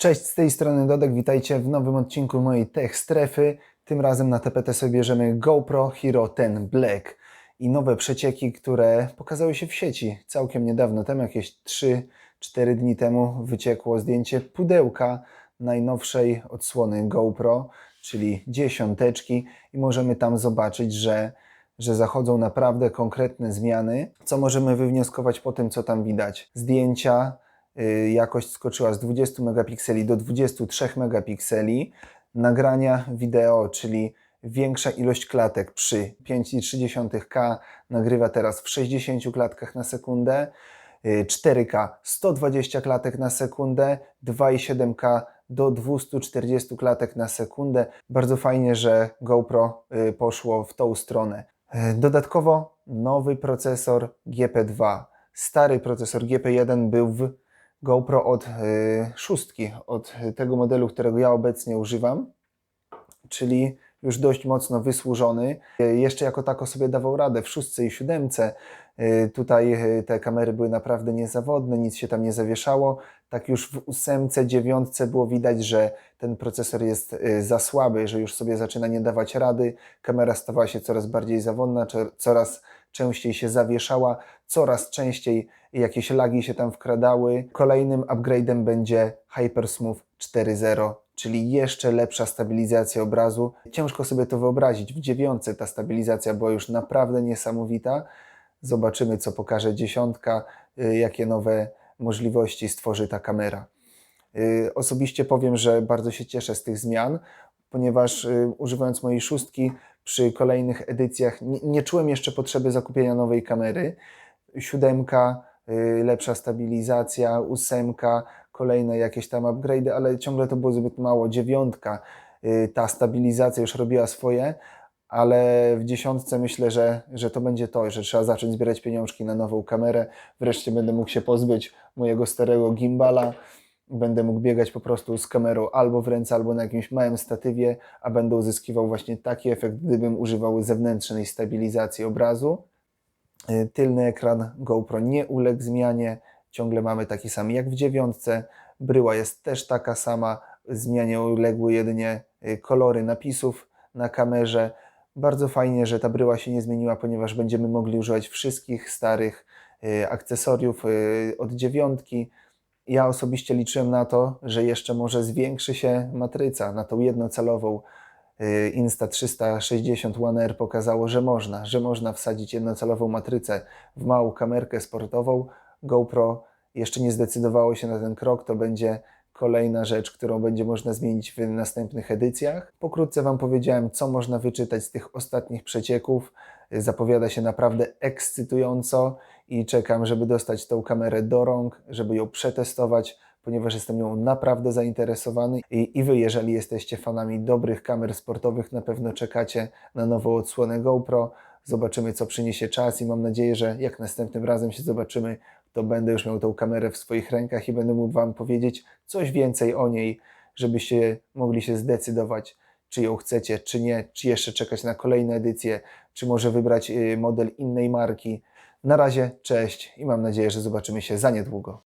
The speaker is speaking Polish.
Cześć, z tej strony Dodek, witajcie w nowym odcinku mojej Tech Strefy. Tym razem na tapetę sobie bierzemy GoPro Hero 10 Black i nowe przecieki, które pokazały się w sieci całkiem niedawno temu, jakieś 3-4 dni temu wyciekło zdjęcie pudełka najnowszej odsłony GoPro, czyli dziesiąteczki i możemy tam zobaczyć, że że zachodzą naprawdę konkretne zmiany. Co możemy wywnioskować po tym, co tam widać? Zdjęcia, jakość skoczyła z 20 megapikseli do 23 megapikseli. Nagrania wideo, czyli większa ilość klatek przy 5,3K nagrywa teraz w 60 klatkach na sekundę. y, 4K 120 klatek na sekundę, 2,7K do 240 klatek na sekundę. Bardzo fajnie, że GoPro y, poszło w tą stronę. Y, Dodatkowo nowy procesor GP2. Stary procesor GP1 był w GoPro od y, szóstki, od tego modelu, którego ja obecnie używam, czyli już dość mocno wysłużony. Y, Jeszcze jako tako sobie dawał radę w szóstce i siódemce. Y, Tutaj te kamery były naprawdę niezawodne, nic się tam nie zawieszało. Tak już w ósemce, dziewiątce było widać, że ten procesor jest y, za słaby, że już sobie zaczyna nie dawać rady. Kamera stawała się coraz bardziej zawodna, coraz częściej się zawieszała, coraz częściej jakieś lagi się tam wkradały. Kolejnym upgrade'em będzie Hypersmooth 4.0, czyli jeszcze lepsza stabilizacja obrazu. Ciężko sobie to wyobrazić. W dziewiątce ta stabilizacja była już naprawdę niesamowita. Zobaczymy, co pokaże dziesiątka, y, jakie nowe możliwości stworzy ta kamera. Y, Osobiście powiem, że bardzo się cieszę z tych zmian, ponieważ y, używając mojej szóstki przy kolejnych edycjach nie, czułem jeszcze potrzeby zakupienia nowej kamery. Siódemka, y, lepsza stabilizacja, ósemka, kolejne jakieś tam upgrade'y, ale ciągle to było zbyt mało. Dziewiątka, ta stabilizacja już robiła swoje, ale w dziesiątce myślę, że, że to będzie to, że trzeba zacząć zbierać pieniążki na nową kamerę. Wreszcie będę mógł się pozbyć mojego starego gimbala. Będę mógł biegać po prostu z kamerą albo w ręce, albo na jakimś małym statywie, a będę uzyskiwał właśnie taki efekt, gdybym używał zewnętrznej stabilizacji obrazu. Y, Tylny ekran GoPro nie uległ zmianie, ciągle mamy taki sam jak w dziewiątce. Bryła jest też taka sama, zmianie uległy jedynie y, kolory napisów na kamerze. Bardzo fajnie, że ta bryła się nie zmieniła, ponieważ będziemy mogli używać wszystkich starych y, akcesoriów y, od dziewiątki. Ja osobiście liczyłem na to, że jeszcze może zwiększy się matryca na tą jednocelową. Y, Insta360 One R pokazało, że można, że można wsadzić jednocelową matrycę w małą kamerkę sportową. GoPro jeszcze nie zdecydowało się na ten krok, to będzie kolejna rzecz, którą będzie można zmienić w następnych edycjach. Pokrótce Wam powiedziałem, co można wyczytać z tych ostatnich przecieków. Zapowiada się naprawdę ekscytująco i czekam, żeby dostać tą kamerę do rąk, żeby ją przetestować, ponieważ jestem nią naprawdę zainteresowany. I, I Wy, jeżeli jesteście fanami dobrych kamer sportowych, na pewno czekacie na nową odsłonę GoPro. Zobaczymy, co przyniesie czas i mam nadzieję, że jak następnym razem się zobaczymy, to będę już miał tą kamerę w swoich rękach i będę mógł Wam powiedzieć coś więcej o niej, żebyście mogli się zdecydować, czy ją chcecie, czy nie, czy jeszcze czekać na kolejne edycje, czy może wybrać y, model innej marki. Na razie, cześć i mam nadzieję, że zobaczymy się za niedługo.